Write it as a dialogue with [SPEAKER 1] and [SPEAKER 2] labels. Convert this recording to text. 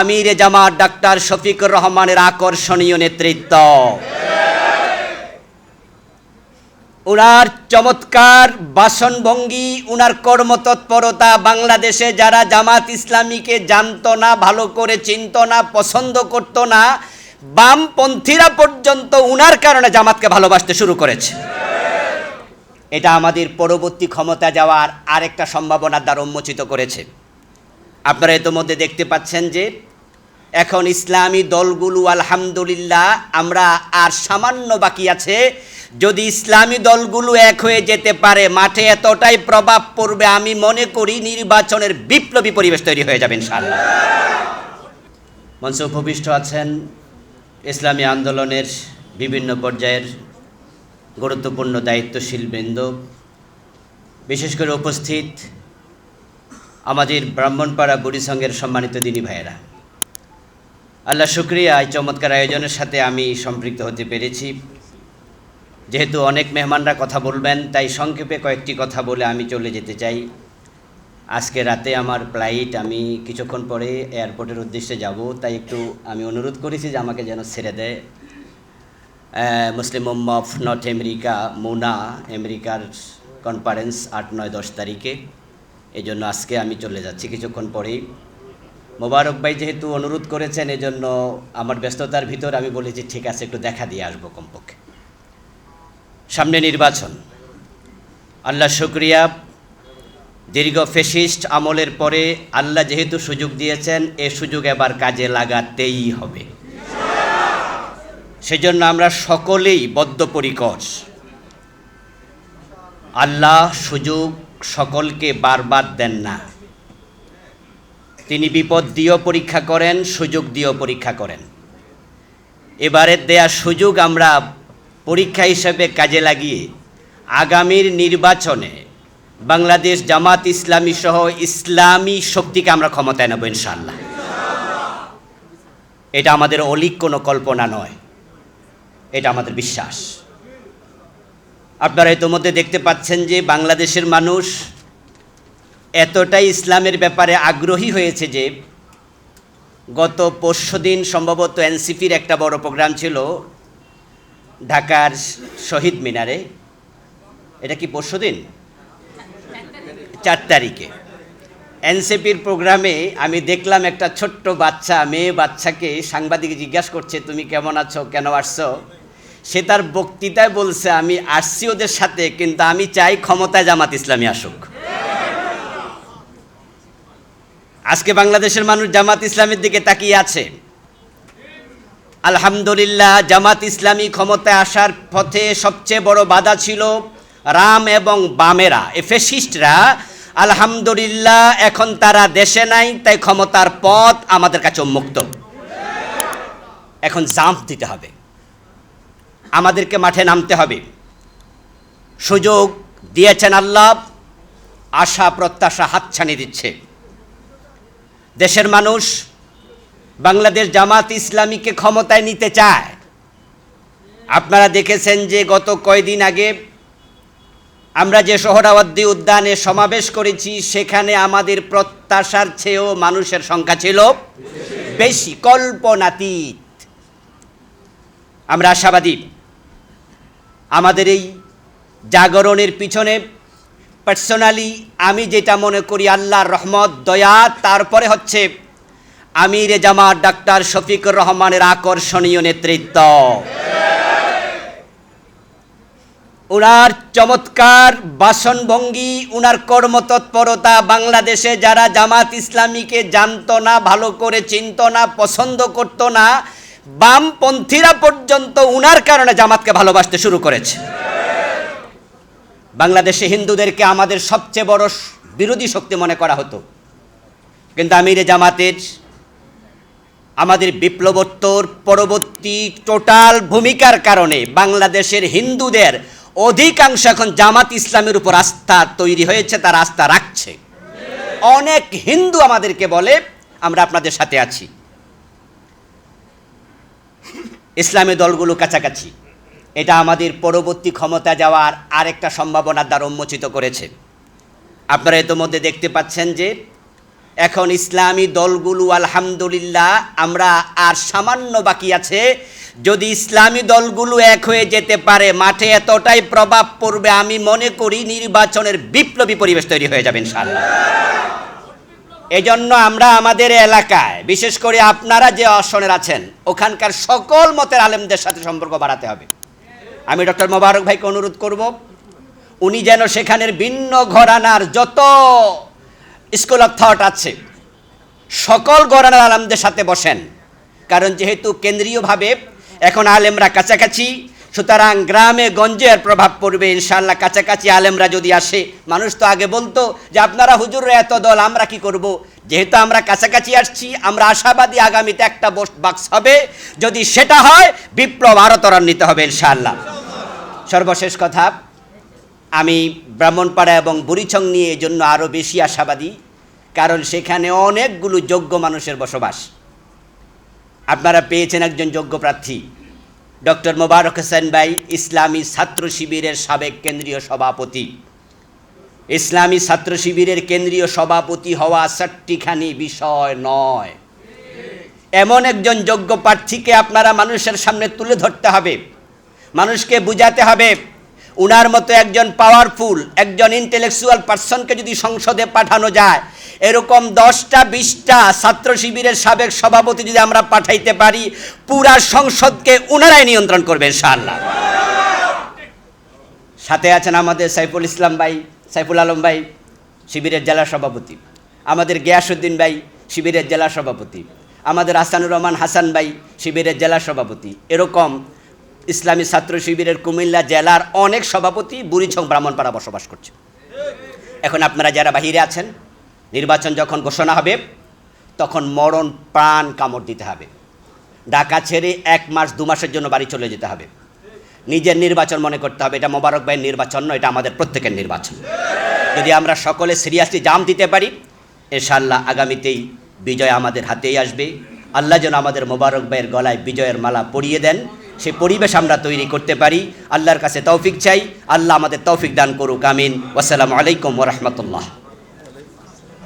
[SPEAKER 1] আমিরে জামাত ডাক্তার শফিকুর রহমানের আকর্ষণীয় নেতৃত্ব। উনার চমৎকার বাসনভঙ্গি, উনার কর্মতৎপরতা, বাংলাদেশে যারা জামাত ইসলামীকে জানতো না, ভালো করে চিনত না, পছন্দ করতো না, বামপন্থীরা পর্যন্ত উনার কারণে জামাতকে ভালোবাসতে শুরু করেছে। এটা আমাদের পরবর্তী ক্ষমতা যাওয়ার আরেকটা সম্ভাবনার দ্বার উন্মোচিত করেছে। আপনারা ইতোমধ্যে দেখতে পাচ্ছেন যে এখন ইসলামী দলগুলো, আলহামদুলিল্লাহ, আমরা আর সামান্য বাকি আছে। যদি ইসলামী দলগুলো এক হয়ে যেতে পারে, মাঠে এতটাই প্রভাব পড়বে, আমি মনে করি নির্বাচনের বিপ্লবী পরিবেশ তৈরি হয়ে যাবে, ইনশাআল্লাহ। মঞ্চে উপবিষ্ট আছেন ইসলামী আন্দোলনের বিভিন্ন পর্যায়ের গুরুত্বপূর্ণ দায়িত্বশীল বৃন্দ। বিশেষ করে উপস্থিত আমাদের ব্রাহ্মণপাড়া বুড়ি সংঘের সম্মানিত দিনী ভাইয়েরা। আল্লাহ শুক্রিয়া, এই চমৎকার আয়োজনের সাথে আমি সম্পৃক্ত হতে পেরেছি। যেহেতু অনেক মেহমানরা কথা বলবেন, তাই সংক্ষেপে কয়েকটি কথা বলে আমি চলে যেতে চাই। আজকে রাতে আমার ফ্লাইট, আমি কিছুক্ষণ পরে এয়ারপোর্টের উদ্দেশ্যে যাব, তাই একটু আমি অনুরোধ করেছি যে আমাকে যেন ছেড়ে দেয়। Muslim of North America, MONA আমেরিকার কনফারেন্স আট নয় দশ তারিখে। এই জন্য আজকে আমি চলে যাচ্ছি কিছুক্ষণ পরেই। মোবারক ভাই যেহেতু অনুরোধ করেছেন, এজন্য আমার ব্যস্ততার ভিতর আমি বলেছি, ঠিক আছে, একটু দেখা দিয়ে আসব কমপক্ষে। সামনে নির্বাচন। আল্লাহ শুক্রিয়া। দীর্ঘ ফেসিস্ট আমলের পরে আল্লাহ যেহেতু সুযোগ দিয়েছেন, এ সুযোগ এবার কাজে লাগাতেই হবে। সেজন্য আমরা সকলেই বদ্ধপরিকর। আল্লাহ সুযোগ সকলকে বারবার দেন না। তিনি বিপদ দিয়েও পরীক্ষা করেন, সুযোগ দিয়েও পরীক্ষা করেন। এবারের দেয়া সুযোগ আমরা পরীক্ষা হিসেবে কাজে লাগিয়ে আগামীর নির্বাচনে বাংলাদেশ জামাত ইসলামী সহ ইসলামী শক্তিকে আমরা ক্ষমতায় নেব ইনশাল্লাহ এটা আমাদের অলিক কোনো কল্পনা নয়। এটা আমাদের বিশ্বাস। আপনারা ইতোমধ্যে দেখতে পাচ্ছেন যে বাংলাদেশের মানুষ এতটাই ইসলামের ব্যাপারে আগ্রহী হয়েছে যে গত পরশু দিন সম্ভবত এনসিপির একটা বড় প্রোগ্রাম ছিল ঢাকার শহীদ মিনারে। এটা কি পরশু দিন? চার তারিখে। এনসিপির প্রোগ্রামে আমি দেখলাম একটা ছোট্ট বাচ্চা, মেয়ে বাচ্চাকে সাংবাদিক জিজ্ঞাসা করছে, তুমি কেমন আছো? কেন আসছো? সে তার বক্তৃতায় বলছে, আমি আসছি ওদের সাথে, কিন্তু আমি চাই ক্ষমতায় জামাত ইসলামী আসুক। আজকে বাংলাদেশের মানুষ জামাত ইসলামের দিকে তাকিয়ে আছে। আলহামদুলিল্লাহ, জামাত ইসলামী ক্ষমতায় আসার পথে সবচেয়ে বড় বাধা ছিল রাম এবং বামেরা। এ ফেসিস্টরা, আলহামদুলিল্লাহ, এখন তারা দেশে নাই, তাই ক্ষমতার পথ আমাদের কাছে উন্মুক্ত। এখন জাম্প দিতে হবে। আমাদেরকে মাঠে নামতে হবে। সুযোগ দিয়েছেন আল্লাহ, আশা, প্রত্যাশা হাতছানি দিচ্ছে। দেশের মানুষ বাংলাদেশ জামাত ইসলামীকে ক্ষমতায় নিতে চায়। আপনারা দেখেছেন যে গত কয়দিন আগে আমরা যে সোহরাওয়ার্দী উদ্যানে সমাবেশ করেছি, সেখানে আমাদের প্রত্যাশার চেয়েও মানুষের সংখ্যা ছিল বেশি, কল্পনাতীত। আমরা আশাবাদী। আমাদের এই জাগরণের পিছনে পার্সোনালি আমি যেটা মনে করি আল্লাহর রহমত, দয়া, তারপরে হচ্ছে আমিরে জামাত ডাক্তার শফিকুর রহমানের আকর্ষণীয় নেতৃত্ব। উনার চমৎকার বাসনভঙ্গি, উনার কর্মতৎপরতা বাংলাদেশে যারা জামাত ইসলামীকে জানতো না, ভালো করে চিনত না, পছন্দ করতো না বামপন্থীরা পর্যন্ত উনার কারণে জামাতকে ভালোবাসতে শুরু করেছে। বাংলাদেশে হিন্দুদেরকে আমাদের সবচেয়ে বড় বিরোধী শক্তি মনে করা হতো। কিন্তু আমিরে জামাতের আমাদের বিপ্লবোত্তর পরবর্তী টোটাল ভূমিকার কারণে বাংলাদেশের হিন্দুদের অধিকাংশ এখন জামাত ইসলামের উপর আস্থা তৈরি হয়েছে, তার আস্থা রাখছে। অনেক হিন্দু আমাদেরকে বলে, আমরা আপনাদের সাথে আছি। ইসলামী দলগুলো কাছাকাছি। এটা আমাদের পরবর্তী ক্ষমতা যাওয়ার আরেকটা সম্ভাবনার দ্বার উন্মোচিত করেছে। আপনারা ইতোমধ্যে দেখতে পাচ্ছেন যে, এখন ইসলামী দলগুলো আলহামদুলিল্লাহ আমরা আর সামান্য বাকি আছে। যদি ইসলামী দলগুলো এক হয়ে যেতে পারে, মাঠে এতটাই প্রভাব পড়বে, আমি মনে করি নির্বাচনের বিপ্লবী পরিবেশ তৈরি হয়ে যাবে ইনশাআল্লাহ। এজন্য আমরা আমাদের এলাকায়, বিশেষ করে আপনারা যে আসনের আছেন, ওখানকার সকল মতের আলেমদের সাথে সম্পর্ক বাড়াতে হবে। আমি ডক্টর মোবারক ভাইকে অনুরোধ করব, উনি যেন সেখানের ভিন্ন ঘরানার যত স্কুল অফ থট আছে, সকল ঘরানার আলেমদের সাথে বসেন। কারণ যেহেতু কেন্দ্রীয়ভাবে এখন আলেমরা কাছাকাছি সুতরাং গ্রামে, গঞ্জের প্রভাব পড়বে ইনশাল্লাহ কাছাকাছি আলেমরা যদি আসে, মানুষ তো আগে বলতো যে, আপনারা হুজুর এত দল, আমরা কি করব? যেহেতু আমরা কাছাকাছি আসছি, আমরা আশাবাদী আগামীতে একটা বস- বাক্স হবে। যদি সেটা হয়, বিপ্লব আরও ত্বরান্বিত হবে ইনশাআল্লাহ। সর্বশেষ কথা, আমি ব্রাহ্মণপাড়া এবং বুড়িছং নিয়ে এই জন্য আরও বেশি আশাবাদী, কারণ সেখানে অনেকগুলো যোগ্য মানুষের বসবাস। আপনারা পেয়েছেন একজন যোগ্য প্রার্থী। ডক্টর মোবারক হোসেন ভাই ইসলামী ছাত্র শিবিরের সাবেক কেন্দ্রীয় সভাপতি। ইসলামী ছাত্র শিবিরের কেন্দ্রীয় সভাপতি হওয়া চারটিখানি বিষয় নয়। এমন একজন যোগ্য প্রার্থীকে আপনারা মানুষের সামনে তুলে ধরতে হবে। মানুষকে বুঝাতে হবে উনার মতো একজন পাওয়ারফুল একজন ইন্টেলেকচুয়াল পার্সনকে যদি সংসদে পাঠানো যায়, এরকম দশটা, বিশটা ছাত্র শিবিরের সাবেক সভাপতি যদি আমরা পাঠাইতে পারি, পুরা সংসদকে উনারাই নিয়ন্ত্রণ করবে, ইনশাআল্লাহ। সাথে আছেন আমাদের সাইফুল ইসলাম ভাই, সাইফুল আলম ভাই, শিবিরের জেলা সভাপতি। আমাদের গিয়াসুদ্দিন ভাই, শিবিরের জেলা সভাপতি। আমাদের আসানুর রহমান হাসান ভাই, শিবিরের জেলা সভাপতি। এরকম ইসলামী ছাত্র শিবিরের কুমিল্লা জেলার অনেক সভাপতি বুড়িছং ব্রাহ্মণপাড়া বসবাস করছে। এখন আপনারা যারা বাহিরে আছেন, নির্বাচন যখন ঘোষণা হবে, তখন মরণ প্রাণ কামড় দিতে হবে। ঢাকা ছেড়ে এক মাস, দু মাসের জন্য বাড়ি চলে যেতে হবে। নিজের নির্বাচন মনে করতে হবে, এটা মোবারক ভাইয়ের নির্বাচন নয়, এটা আমাদের প্রত্যেকের নির্বাচন। যদি আমরা সকলে সিরিয়াসলি জাম দিতে পারি ইনশাল্লাহ আগামীতেই বিজয় আমাদের হাতেই আসবে। আল্লাহ যেন আমাদের মোবারক ভাইয়ের গলায় বিজয়ের মালা পরিয়ে দেন। সে পরিবেশ আমরা তৈরি করতে পারি। আল্লাহর কাছে তৌফিক চাই। আল্লাহ আমাদের তৌফিক দান করুক। আমিন। আসসালামু আলাইকুম ওরহমতুল্লাহ